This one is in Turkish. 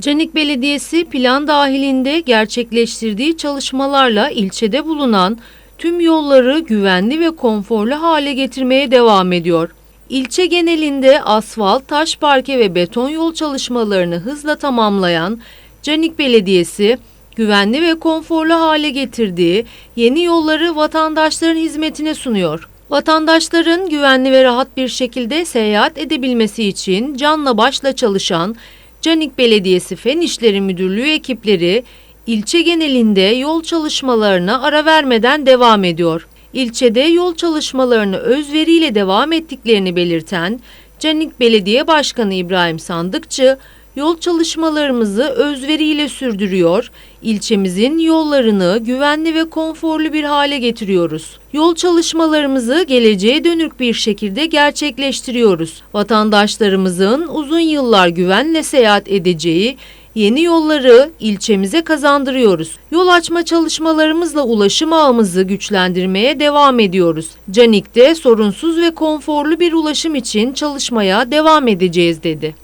Canik Belediyesi plan dahilinde gerçekleştirdiği çalışmalarla ilçede bulunan tüm yolları güvenli ve konforlu hale getirmeye devam ediyor. İlçe genelinde asfalt, taş parke ve beton yol çalışmalarını hızla tamamlayan Canik Belediyesi, güvenli ve konforlu hale getirdiği yeni yolları vatandaşların hizmetine sunuyor. Vatandaşların güvenli ve rahat bir şekilde seyahat edebilmesi için canla başla çalışan Canik Belediyesi Fen İşleri Müdürlüğü ekipleri ilçe genelinde yol çalışmalarına ara vermeden devam ediyor. İlçede yol çalışmalarını özveriyle devam ettiklerini belirten Canik Belediye Başkanı İbrahim Sandıkçı, yol çalışmalarımızı özveriyle sürdürüyor, ilçemizin yollarını güvenli ve konforlu bir hale getiriyoruz. Yol çalışmalarımızı geleceğe dönük bir şekilde gerçekleştiriyoruz. Vatandaşlarımızın uzun yıllar güvenle seyahat edeceği yeni yolları ilçemize kazandırıyoruz. Yol açma çalışmalarımızla ulaşım ağımızı güçlendirmeye devam ediyoruz. Canik'te sorunsuz ve konforlu bir ulaşım için çalışmaya devam edeceğiz dedi.